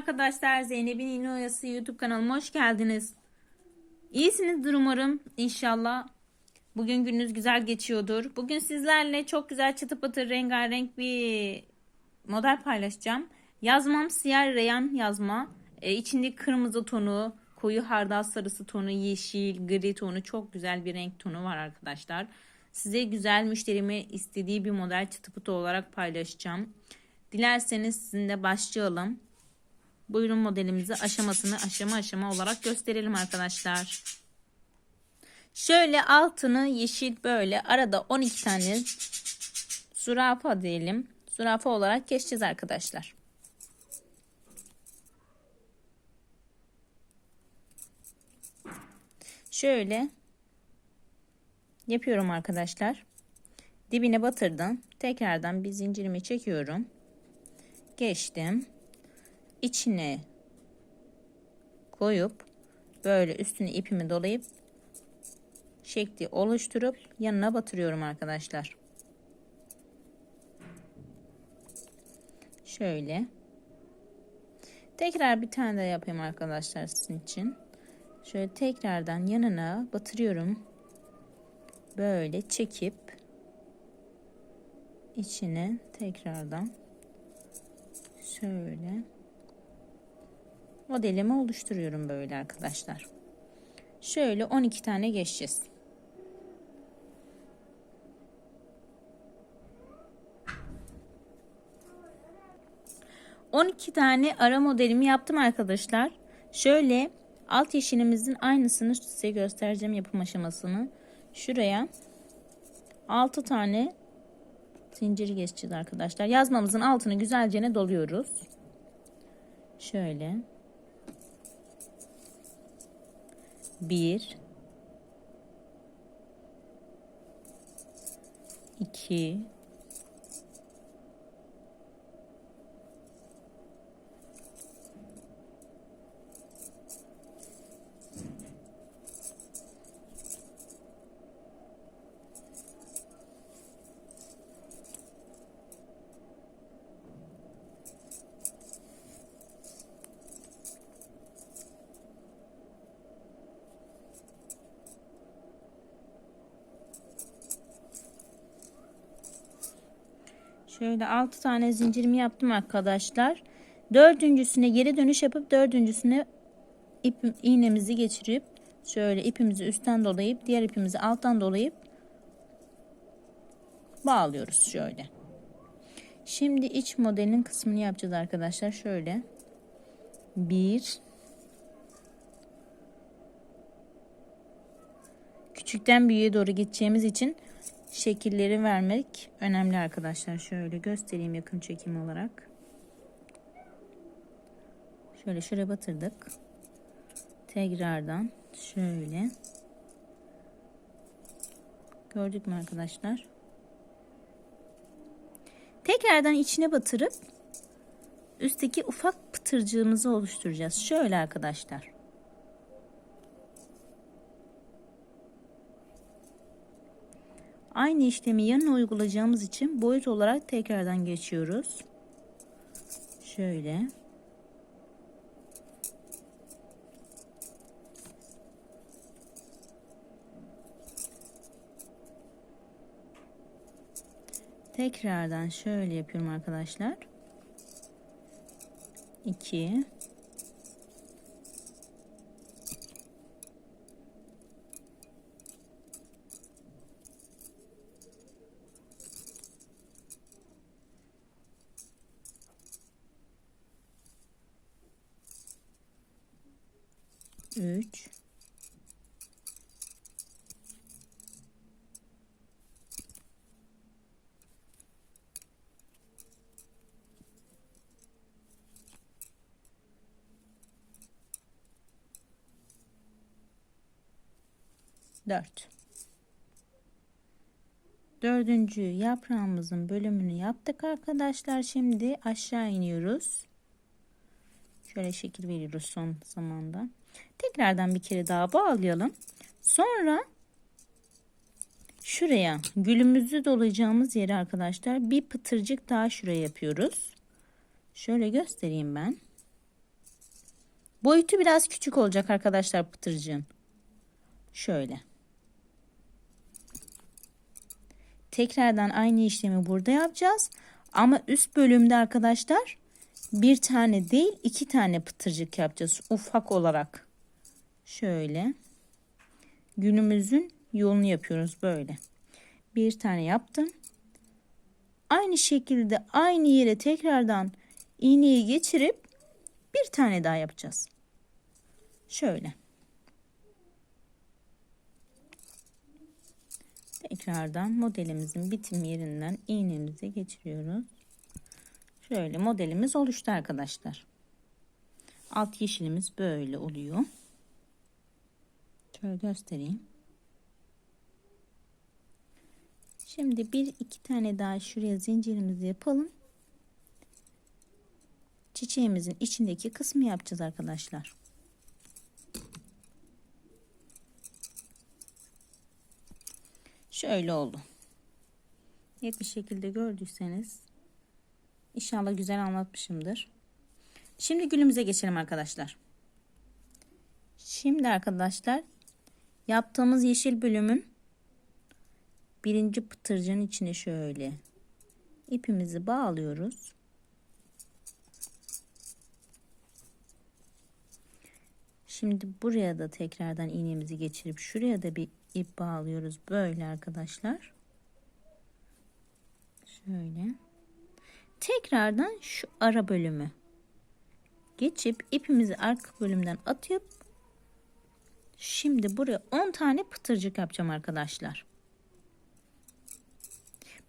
arkadaşlar. Zeynep'in İğne Oyası YouTube kanalıma hoş geldiniz. İyisinizdir umarım. İnşallah. Bugün gününüz güzel geçiyordur. Bugün sizlerle çok güzel çıtı pıtır rengarenk bir model paylaşacağım. Yazmam siyah reyan yazma. Ee, içinde kırmızı tonu, koyu hardal sarısı tonu, yeşil, gri tonu çok güzel bir renk tonu var arkadaşlar. Size güzel müşterime istediği bir model çıtı pıtı olarak paylaşacağım. Dilerseniz sizinle başlayalım. Buyurun modelimizi aşamasını aşama aşama olarak gösterelim arkadaşlar. Şöyle altını yeşil böyle arada 12 tane zürafa diyelim. Zürafa olarak geçeceğiz arkadaşlar. Şöyle yapıyorum arkadaşlar. Dibine batırdım. Tekrardan bir zincirimi çekiyorum. Geçtim. İçine koyup böyle üstüne ipimi dolayıp şekli oluşturup yanına batırıyorum arkadaşlar. Şöyle. Tekrar bir tane daha yapayım arkadaşlar sizin için. Şöyle tekrardan yanına batırıyorum. Böyle çekip içine tekrardan şöyle modelimi oluşturuyorum böyle arkadaşlar. Şöyle 12 tane geçeceğiz. ...12 tane ara modelimi yaptım arkadaşlar. Şöyle alt yeşilimizin aynısını size göstereceğim yapım aşamasını. Şuraya 6 tane zincir geçeceğiz arkadaşlar. Yazmamızın altını güzelce doluyoruz. Şöyle. Bir. iki, Şöyle 6 tane zincirimi yaptım arkadaşlar. Dördüncüsüne geri dönüş yapıp dördüncüsüne ip, iğnemizi geçirip şöyle ipimizi üstten dolayıp diğer ipimizi alttan dolayıp bağlıyoruz şöyle. Şimdi iç modelin kısmını yapacağız arkadaşlar. Şöyle bir küçükten büyüğe doğru gideceğimiz için şekilleri vermek önemli arkadaşlar. Şöyle göstereyim yakın çekim olarak. Şöyle şuraya batırdık. Tekrardan şöyle. Gördük mü arkadaşlar? Tekrardan içine batırıp üstteki ufak pıtırcığımızı oluşturacağız. Şöyle arkadaşlar. Aynı işlemi yanına uygulayacağımız için boyut olarak tekrardan geçiyoruz. Şöyle. Tekrardan şöyle yapıyorum arkadaşlar. 2 3 4 Dördüncü yaprağımızın bölümünü yaptık arkadaşlar. Şimdi aşağı iniyoruz. Şöyle şekil veriyoruz son zamanda. Tekrardan bir kere daha bağlayalım. Sonra şuraya gülümüzü dolayacağımız yere arkadaşlar bir pıtırcık daha şuraya yapıyoruz. Şöyle göstereyim ben. Boyutu biraz küçük olacak arkadaşlar pıtırcığın. Şöyle. Tekrardan aynı işlemi burada yapacağız. Ama üst bölümde arkadaşlar bir tane değil iki tane pıtırcık yapacağız ufak olarak. Şöyle. Günümüzün yolunu yapıyoruz böyle. Bir tane yaptım. Aynı şekilde aynı yere tekrardan iğneyi geçirip bir tane daha yapacağız. Şöyle. Tekrardan modelimizin bitim yerinden iğnemizi geçiriyoruz. Şöyle modelimiz oluştu arkadaşlar. Alt yeşilimiz böyle oluyor. Şöyle göstereyim. Şimdi bir iki tane daha şuraya zincirimizi yapalım. Çiçeğimizin içindeki kısmı yapacağız arkadaşlar. Şöyle oldu. Net bir şekilde gördüyseniz inşallah güzel anlatmışımdır. Şimdi gülümüze geçelim arkadaşlar. Şimdi arkadaşlar yaptığımız yeşil bölümün birinci pıtırcının içine şöyle ipimizi bağlıyoruz. Şimdi buraya da tekrardan iğnemizi geçirip şuraya da bir ip bağlıyoruz böyle arkadaşlar. Şöyle. Tekrardan şu ara bölümü geçip ipimizi arka bölümden atıp şimdi buraya 10 tane pıtırcık yapacağım arkadaşlar.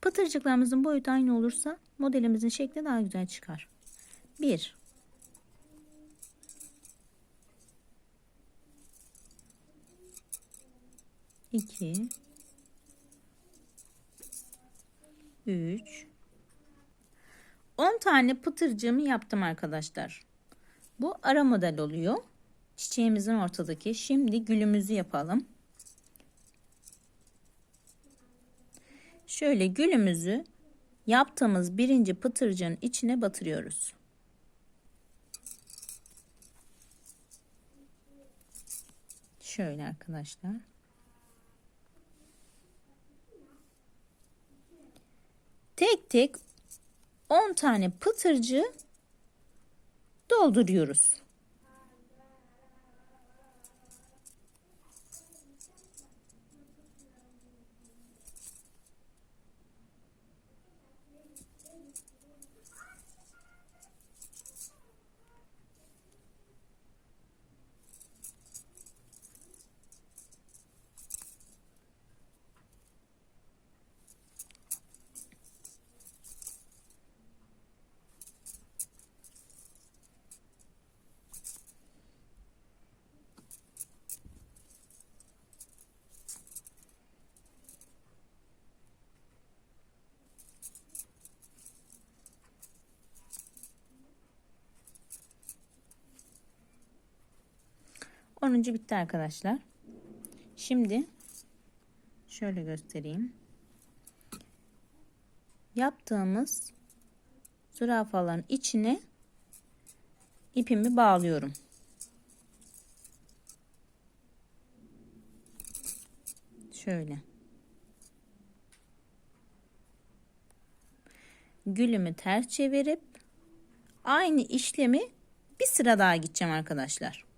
Pıtırcıklarımızın boyutu aynı olursa modelimizin şekli daha güzel çıkar. 1 2 3 10 tane pıtırcığımı yaptım arkadaşlar. Bu ara model oluyor. Çiçeğimizin ortadaki. Şimdi gülümüzü yapalım. Şöyle gülümüzü yaptığımız birinci pıtırcığın içine batırıyoruz. Şöyle arkadaşlar. Tek tek 10 tane pıtırcı dolduruyoruz. Onuncu bitti arkadaşlar. Şimdi şöyle göstereyim. Yaptığımız zürafaların içine ipimi bağlıyorum. Şöyle. Gülümü ters çevirip aynı işlemi bir sıra daha gideceğim arkadaşlar.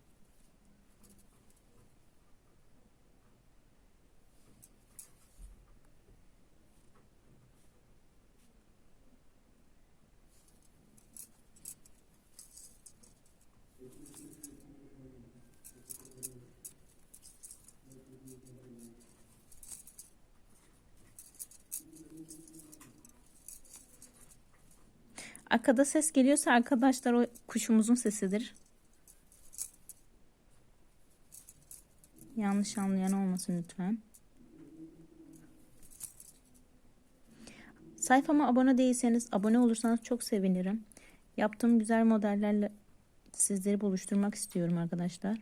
Arkada ses geliyorsa arkadaşlar o kuşumuzun sesidir. Yanlış anlayan olmasın lütfen. Sayfama abone değilseniz abone olursanız çok sevinirim. Yaptığım güzel modellerle sizleri buluşturmak istiyorum arkadaşlar.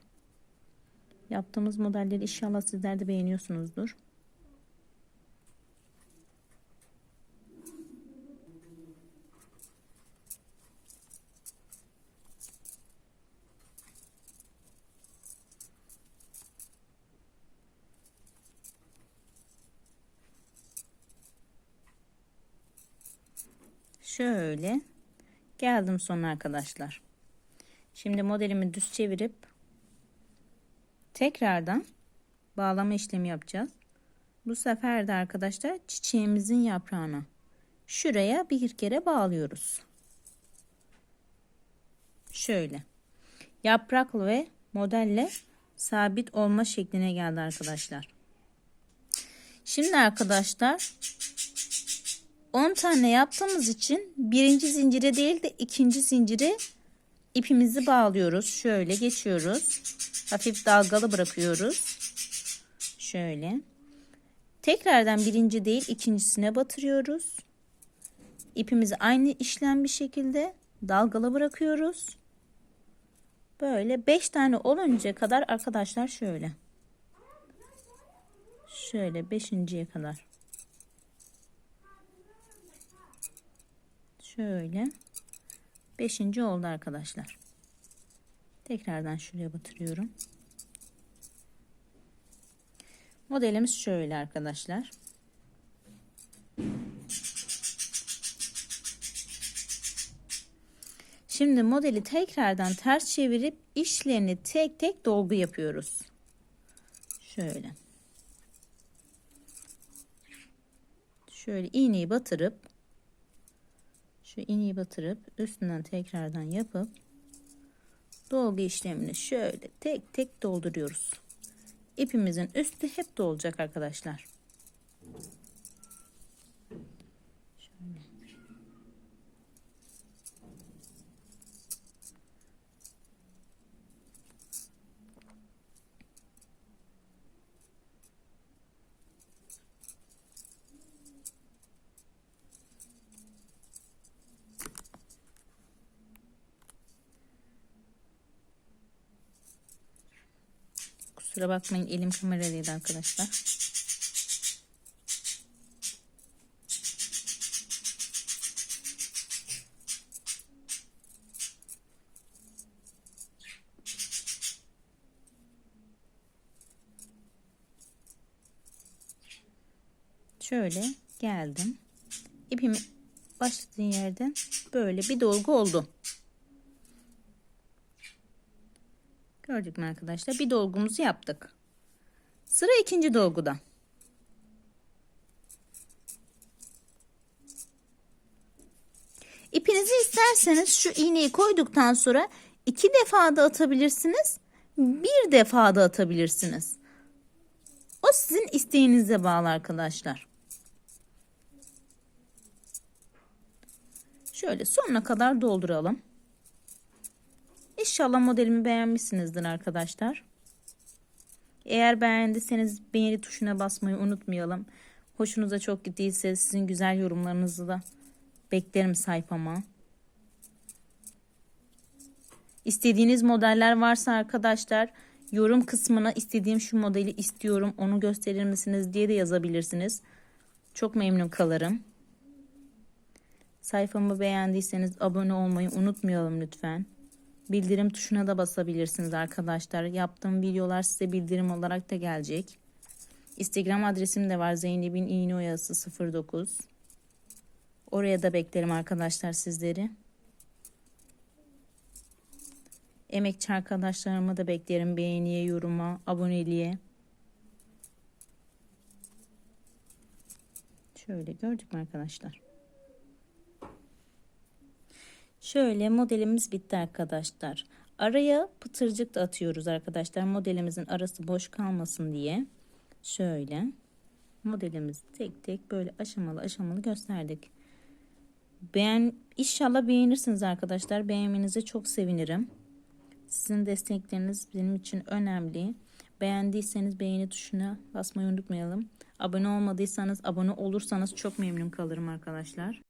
Yaptığımız modelleri inşallah sizler de beğeniyorsunuzdur. Şöyle geldim sonuna arkadaşlar. Şimdi modelimi düz çevirip tekrardan bağlama işlemi yapacağız. Bu sefer de arkadaşlar çiçeğimizin yaprağına şuraya bir kere bağlıyoruz. Şöyle. Yapraklı ve modelle sabit olma şekline geldi arkadaşlar. Şimdi arkadaşlar 10 tane yaptığımız için birinci zincire değil de ikinci zincire ipimizi bağlıyoruz. Şöyle geçiyoruz. Hafif dalgalı bırakıyoruz. Şöyle. Tekrardan birinci değil ikincisine batırıyoruz. İpimizi aynı işlem bir şekilde dalgalı bırakıyoruz. Böyle 5 tane olunca kadar arkadaşlar şöyle. Şöyle beşinciye kadar. Şöyle. Beşinci oldu arkadaşlar. Tekrardan şuraya batırıyorum. Modelimiz şöyle arkadaşlar. Şimdi modeli tekrardan ters çevirip işlerini tek tek dolgu yapıyoruz. Şöyle. Şöyle iğneyi batırıp şu iğneyi batırıp üstünden tekrardan yapıp dolgu işlemini şöyle tek tek dolduruyoruz. İpimizin üstü hep dolacak arkadaşlar. Şöyle. Kusura bakmayın elim kameradaydı arkadaşlar. Şöyle geldim. İpimi başladığım yerden böyle bir dolgu oldu. Gördük mü arkadaşlar? Bir dolgumuzu yaptık. Sıra ikinci dolguda. İpinizi isterseniz şu iğneyi koyduktan sonra iki defa da atabilirsiniz. Bir defa da atabilirsiniz. O sizin isteğinize bağlı arkadaşlar. Şöyle sonuna kadar dolduralım. İnşallah modelimi beğenmişsinizdir arkadaşlar. Eğer beğendiyseniz beğeni tuşuna basmayı unutmayalım. Hoşunuza çok gittiyse sizin güzel yorumlarınızı da beklerim sayfama. İstediğiniz modeller varsa arkadaşlar yorum kısmına istediğim şu modeli istiyorum onu gösterir misiniz diye de yazabilirsiniz. Çok memnun kalırım. Sayfamı beğendiyseniz abone olmayı unutmayalım lütfen. Bildirim tuşuna da basabilirsiniz arkadaşlar. Yaptığım videolar size bildirim olarak da gelecek. Instagram adresim de var Zeynep'in iğne oyası 09. Oraya da beklerim arkadaşlar sizleri. Emekçi arkadaşlarımı da beklerim beğeniye, yoruma, aboneliğe. Şöyle gördük mü arkadaşlar? Şöyle modelimiz bitti arkadaşlar. Araya pıtırcık da atıyoruz arkadaşlar. Modelimizin arası boş kalmasın diye. Şöyle modelimizi tek tek böyle aşamalı aşamalı gösterdik. Beğen inşallah beğenirsiniz arkadaşlar. Beğenmenize çok sevinirim. Sizin destekleriniz benim için önemli. Beğendiyseniz beğeni tuşuna basmayı unutmayalım. Abone olmadıysanız abone olursanız çok memnun kalırım arkadaşlar.